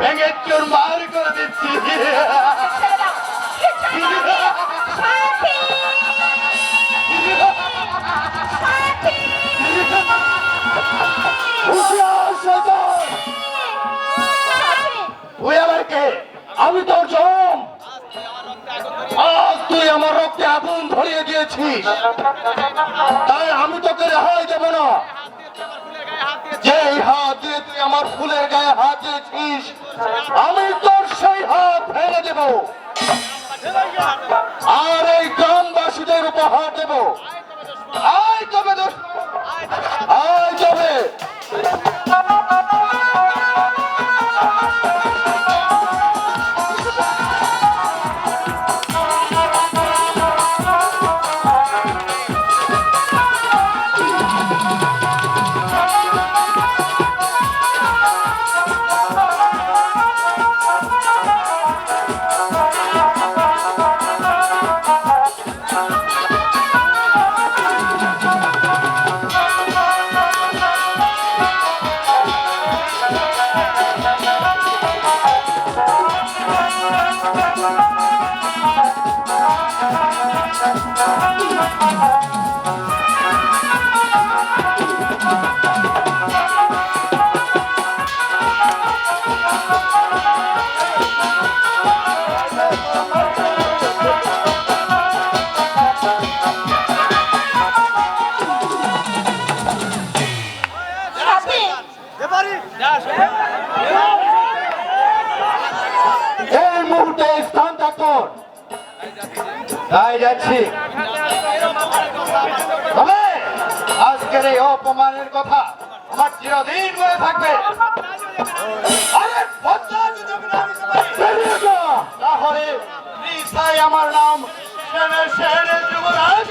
ভেঙে চোর মার করে দিচ্ছি। আমি তোর তুই আমার তাই আমি তোকে রেহাই দেব না। ফুলের গায়ে হাত দিয়েছিস, আমি তোর সেই হাত ভেঙে দেব। আর এই গ্রামবাসীদের উপহার দেব। এই মুহূর্তে স্থান থাকুন তাই যাচ্ছি। আজকের এই অপমানের কথা আমার চিরদিন মনে থাকবে। তাহলে আমার নাম। যুবরাজ।